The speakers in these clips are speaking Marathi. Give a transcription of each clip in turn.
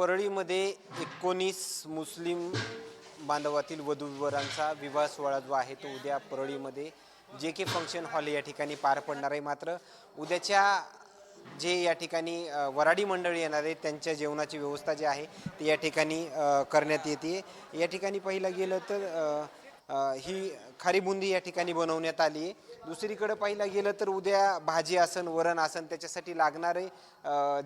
परळीमध्ये एकोणीस मुस्लिम बांधवातील वधूवरांचा विवाह सोहळा जो आहे तो उद्या परळीमध्ये जे के फंक्शन हॉल या ठिकाणी पार पडणार आहे. मात्र उद्याच्या जे या ठिकाणी वराडी मंडळी येणार आहे त्यांच्या जेवणाची व्यवस्था जी आहे ती या ठिकाणी करण्यात येते. या ठिकाणी पाहिलं गेलं तर ही खारी बुंदी या ठिकाणी बनवण्यात आली. आहे दुसरीकडे पाहिलं गेलं तर उद्या भाजी आसन वरण आसन त्याच्यासाठी लागणारे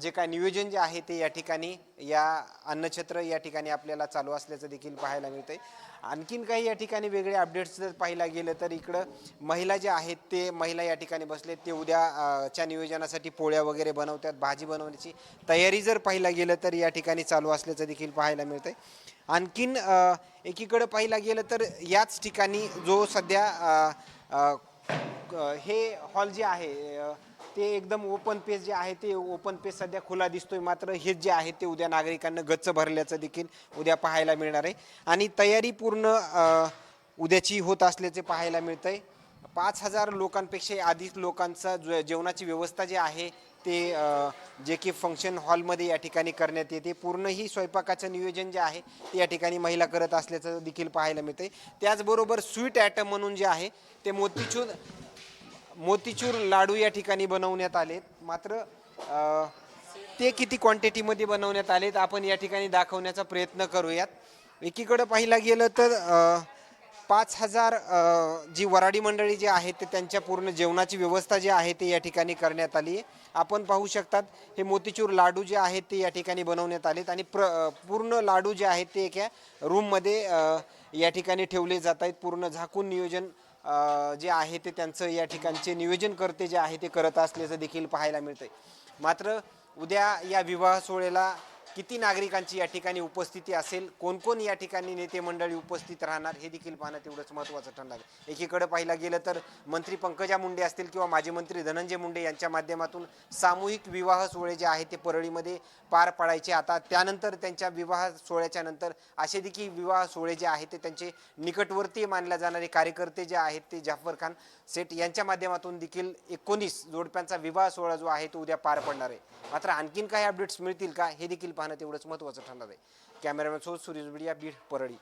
जे काय नियोजन जे आहे ते या ठिकाणी या अन्नछत्र या ठिकाणी आपल्याला चालू असल्याचं देखील पाहायला मिळतंय. आणखीन काही या ठिकाणी वेगळे अपडेट्स जर पाहायला गेलं तर इकडं महिला जे आहेत ते महिला या ठिकाणी बसले ते उद्या च्या नियोजनासाठी पोळ्या वगैरे बनवतात भाजी बनवण्याची तयारी जर पाहायला गेलं तर या ठिकाणी चालू असल्याचं देखील पाहायला मिळतंय. आणखीन एकीकडं पाहिला गेलं तर याच ठिकाणी जो सध्या अ, अ, हे हॉल जे आहे अ, ते एकदम ओपन पेस जे आहे ते ओपन पेस सध्या खुला दिसतोय. मात्र हे जे आहे ते उद्या नागरिकांना गच्च भरल्याचं देखील उद्या पाहायला मिळणार आहे. आणि तयारी पूर्ण अ, उद्याची होत असल्याचे पाहायला मिळतंय. पाच हजार लोकांपेक्षा अधिक लोकांचा जो जेवणाची व्यवस्था जी आहे ते जे की फंक्शन हॉलमध्ये या ठिकाणी करण्यात येते. पूर्ण ही स्वयंपाकाचं नियोजन जे आहे ते या ठिकाणी महिला करत असल्याचं देखील पाहायला मिळते त्याचबरोबर स्वीट ॲटम म्हणून जे आहे ते मोतीचूर मोतीचूर लाडू या ठिकाणी बनवण्यात आलेत. मात्र ते किती क्वांटिटीमध्ये बनवण्यात आलेत आपण या ठिकाणी दाखवण्याचा प्रयत्न करूयात. एकीकडं पाहिलं गेलं तर पाच हजार जी वराडी मंडळी जी आहे ते त्यांच्या पूर्ण जेवणाची व्यवस्था जी आहे ते या ठिकाणी करण्यात आली आहे. आपण पाहू शकतात हे मोतीचूर लाडू जे आहेत ते या ठिकाणी बनवण्यात आलेत आणि प्र पूर्ण लाडू जे आहेत ते एका रूममध्ये या ठिकाणी ठेवले जात आहेत. पूर्ण झाकून नियोजन जे आहे ते त्यांचं या ठिकाणचे नियोजनकर्ते जे आहे ते करत असल्याचं देखील पाहायला मिळतंय. मात्र उद्या या विवाह सोहळ्याला किती नागरिकांची या ठिकाणी उपस्थिती असेल? कोण कोण या ठिकाणी नेते मंडळी उपस्थित राहणार? हे देखील पाहणं तेवढंच महत्त्वाचं ठरणार आहे. एकीकडे पाहिलं गेलं तर मंत्री पंकजा मुंडे असतील किंवा माजी मंत्री धनंजय मुंडे यांच्या माध्यमातून सामूहिक विवाह सोहळे जे आहे ते परळीमध्ये पार पाडायचे. आता त्यानंतर त्यांच्या विवाह सोहळ्याच्या नंतर असे देखील विवाह सोहळे जे आहेत ते त्यांचे निकटवर्तीय मानल्या जाणारे कार्यकर्ते जे आहेत ते जाफर खान सेठ यांच्या माध्यमातून देखील एकोणीस जोडप्यांचा विवाह सोहळा जो आहे तो उद्या पार पडणार आहे. मात्र आणखीन काही अपडेट्स मिळतील का? हे देखील पाहणं तेवढंच महत्त्वाचं ठरणार आहे. कॅमेरामॅन सो बिडिया बीड परळी.